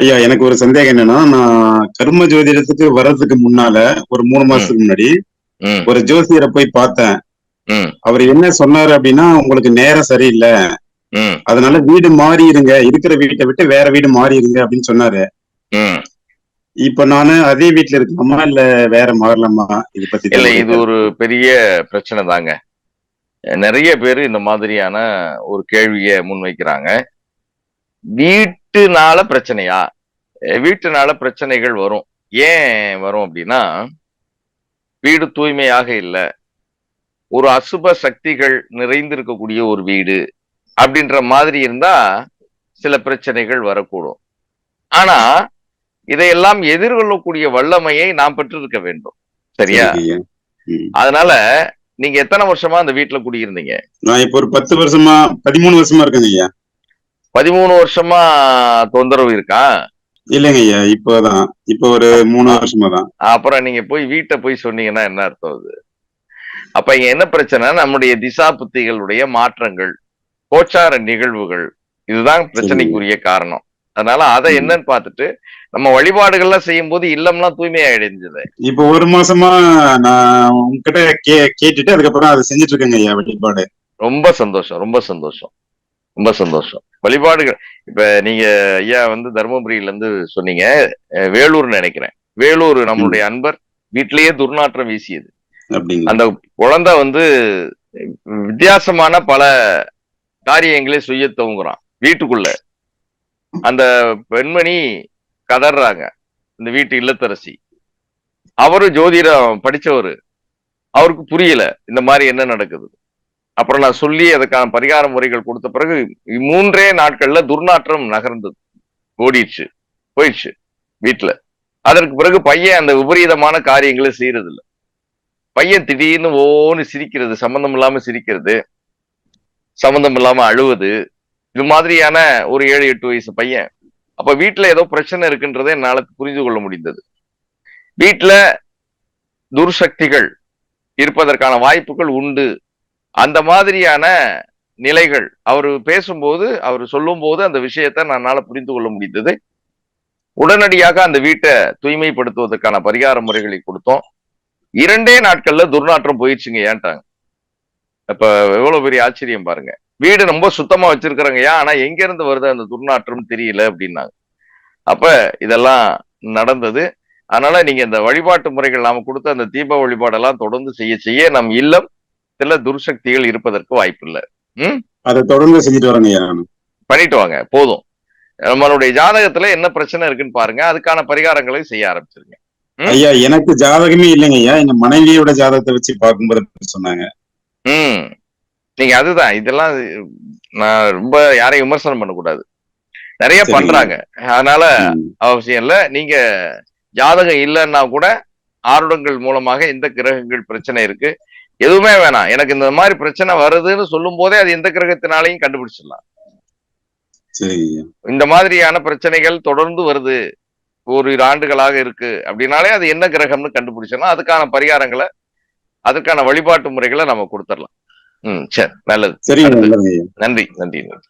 ஐயா எனக்கு ஒரு சந்தேகம் என்னன்னா நான் கர்ம ஜோதிடத்துக்கு வர்றதுக்கு முன்னால ஒரு மூணு மாசத்துக்கு முன்னாடி ஒரு ஜோசியரை போய் பார்த்தேன். அவர் என்ன சொன்னாரு அப்படின்னா உங்களுக்கு நேரம் சரியில்லை. அதனால வீடு மாறிடுங்க. இருக்கிற வீட்டை விட்டு வேற வீடு மாறிடுங்க அப்படின்னு சொன்னாரு. இப்ப நானு அதே வீட்டுல இருக்கலாமா இல்ல வேற மாறலாமா? இது பத்தி இல்ல. இது ஒரு பெரிய பிரச்சனை தாங்க. நிறைய பேர் இந்த மாதிரியான ஒரு கேள்வியை முன்வைக்கிறாங்க. வீட்டுனால பிரச்சனையா? வீட்டுனால பிரச்சனைகள் வரும். ஏன் வரும் அப்படின்னா வீடு தூய்மையாக இல்லை. ஒரு அசுப சக்திகள் நிறைந்திருக்கக்கூடிய ஒரு வீடு அப்படின்ற மாதிரி இருந்தா சில பிரச்சனைகள் வரக்கூடும். ஆனா இதையெல்லாம் எதிர்கொள்ளக்கூடிய வல்லமையை நாம் பெற்றிருக்க வேண்டும். சரியா. அதனால நீங்க எத்தனை வருஷமா அந்த வீட்டுல குடியிருந்தீங்க? நான் இப்ப ஒரு பத்து வருஷமா பதிமூணு வருஷமா இருக்கேங்க ஐயா. பதிமூணு வருஷமா தொந்தரவு இருக்கா? இல்லைங்க ஐயா இப்போதான். இப்போ ஒரு மூணு வருஷமா தான் அப்புறம் நீங்க போய் வீட்டை போய் சொன்னீங்கன்னா என்ன அர்த்தம் அது? அப்ப இங்க என்ன பிரச்சனை? நம்முடைய திசா புத்திகளுடைய மாற்றங்கள் கோச்சார நிகழ்வுகள் இதுதான் பிரச்சனைக்குரிய காரணம். அதனால அதை. என்னன்னு பார்த்துட்டு நம்ம வழிபாடுகள்லாம் செய்யும் போது இல்லம்லாம் தூய்மையடைஞ்சது இப்போ ஒரு மாசமா நான் உங்ககிட்ட கே கேட்டுட்டு அதுக்கப்புறம் அதை செஞ்சுட்டு இருக்கேங்க ஐயா வழிபாடு. ரொம்ப சந்தோஷம் ரொம்ப சந்தோஷம். ரொம்ப சந்தோஷம். வழிபாடுகள் இப்ப நீங்க ஐயா வந்து தருமபுரியில இருந்து சொன்னீங்க வேலூர்னு நினைக்கிறேன். வேலூர் நம்மளுடைய அன்பர் வீட்டிலேயே துர்நாற்றம் வீசியது. அந்த குழந்தை வந்து வித்தியாசமான பல காரியங்களை செய்ய துவங்குறான் வீட்டுக்குள்ள. அந்த பெண்மணி கதறாங்க இந்த வீட்டு இல்லத்தரசி. அவரு ஜோதிடம் படிச்சவரு. அவருக்கு புரியல இந்த மாதிரி என்ன நடக்குது. அப்புறம் நான் சொல்லி அதுக்கான பரிகார முறைகள் கொடுத்த பிறகு மூன்றே நாட்கள்ல துர்நாற்றம் நகர்ந்தது. ஓடிடுச்சு. போயிடுச்சு வீட்டுல அதற்கு பிறகு பையன் அந்த விபரீதமான காரியங்களை செய்யறது இல்ல பையன் திடீர்னு ஓன்னு சிரிக்கிறது சம்பந்தம் இல்லாம சிரிக்கிறது சம்பந்தம் இல்லாம அழுவது இது மாதிரியான ஒரு ஏழு எட்டு வயசு பையன். அப்ப வீட்டுல ஏதோ பிரச்சனை இருக்குன்றதை என்னால புரிந்து கொள்ள முடிந்தது. வீட்டுல துர்சக்திகள் இருப்பதற்கான வாய்ப்புகள் உண்டு. அந்த மாதிரியான நிலைகள் அவர் பேசும்போது அவர் சொல்லும்போது அந்த விஷயத்தை என்னால புரிந்து கொள்ள முடிந்தது. உடனடியாக அந்த வீட்டை தூய்மைப்படுத்துவதற்கான பரிகார முறைகளை கொடுத்தோம். இரண்டே நாட்கள்ல துர்நாற்றம் போயிடுச்சுங்க ஏன்ட்டாங்க. இப்ப எவ்வளவு பெரிய ஆச்சரியம் பாருங்க. வீடு ரொம்ப சுத்தமா வச்சிருக்கிறோங்கய்யா ஆனா எங்க இருந்து வருது அந்த துர்நாற்றம் தெரியல அப்படின்னாங்க. அப்ப இதெல்லாம் நடந்தது. அதனால நீங்க இந்த வழிபாட்டு முறைகள் நாம கொடுத்த அந்த தீப வழிபாடெல்லாம் தொடர்ந்து செய்ய செய்ய நம் இல்லம் சில துர்சக்திகள் இருப்பதற்கு வாய்ப்பு இல்லை அதை தொடர்ந்து செஞ்சுட்டு நான். பண்ணிட்டு வாங்க போதும். நம்மளுடைய ஜாதகத்துல என்ன பிரச்சனை இருக்குன்னு பாருங்க அதுக்கான பரிகாரங்களை செய்ய ஆரம்பிச்சிருங்க. ஐயா எனக்கு ஜாதகமே இல்லைங்க ஐயா. எங்க மனைவியோட ஜாதகத்தை வச்சு பார்க்கும்போது சொன்னாங்க? ம். நீங்க அதுதான் இதெல்லாம் நான் ரொம்ப யாரையும் விமர்சனம் பண்ணக்கூடாது. நிறைய. பண்றாங்க. அதனால. அவசியம் இல்ல. நீங்க ஜாதகம் இல்லைன்னா கூட ஆருடங்கள் மூலமாக எந்த கிரகங்கள் பிரச்சனை இருக்கு. எதுவுமே வேணாம். எனக்கு இந்த மாதிரி பிரச்சனை வருதுன்னு சொல்லும் போதே அது எந்த கிரகத்தினாலையும் கண்டுபிடிச்சிடலாம். இந்த மாதிரியான பிரச்சனைகள் தொடர்ந்து வருது. ஓரிரு ஆண்டுகளாக இருக்கு. அப்படின்னாலே அது என்ன கிரகம்னு கண்டுபிடிச்சோம்னா அதுக்கான பரிகாரங்களை அதுக்கான வழிபாட்டு முறைகளை நம்ம கொடுத்துடலாம். ம் சரி. நல்லது. நன்றி நன்றி நன்றி.